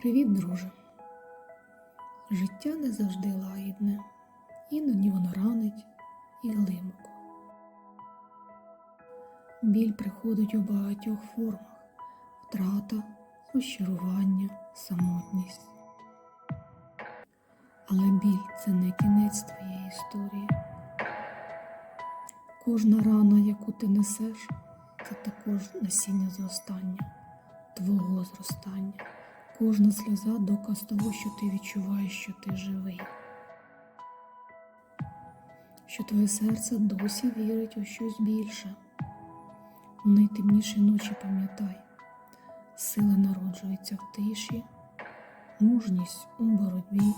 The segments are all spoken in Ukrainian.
Привіт, друже. Життя не завжди лагідне, іноді воно ранить і глибоко. Біль приходить у багатьох формах втрата, розчарування, самотність. Але біль це не кінець твоєї історії. Кожна рана, яку ти несеш, це також насіння зростання, твого зростання. Кожна сльоза доказ того, що ти відчуваєш, що ти живий, що твоє серце досі вірить у щось більше. У найтемніші ночі пам'ятай, сила народжується в тиші, мужність у боротьбі,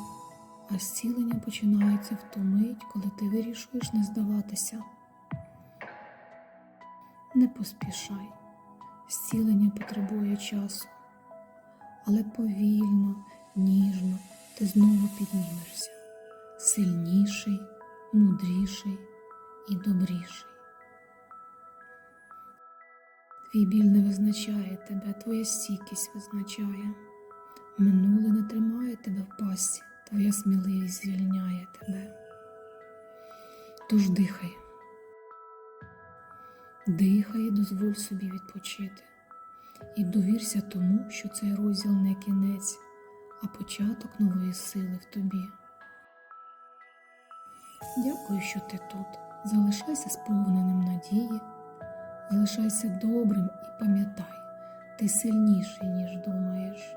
а зцілення починається в ту мить, коли ти вирішуєш не здаватися. Не поспішай, зцілення потребує часу але повільно, ніжно ти знову піднімешся, сильніший, мудріший і добріший. Твій біль не визначає тебе, твоя стійкість визначає. Минуле не тримає тебе в пасі, твоя сміливість звільняє тебе. Тож дихай. Дихай і дозволь собі відпочити і довірся тому, що цей розділ не кінець, а початок нової сили в тобі. Дякую, що ти тут. Залишайся сповненим надії, залишайся добрим і пам'ятай, ти сильніший, ніж думаєш.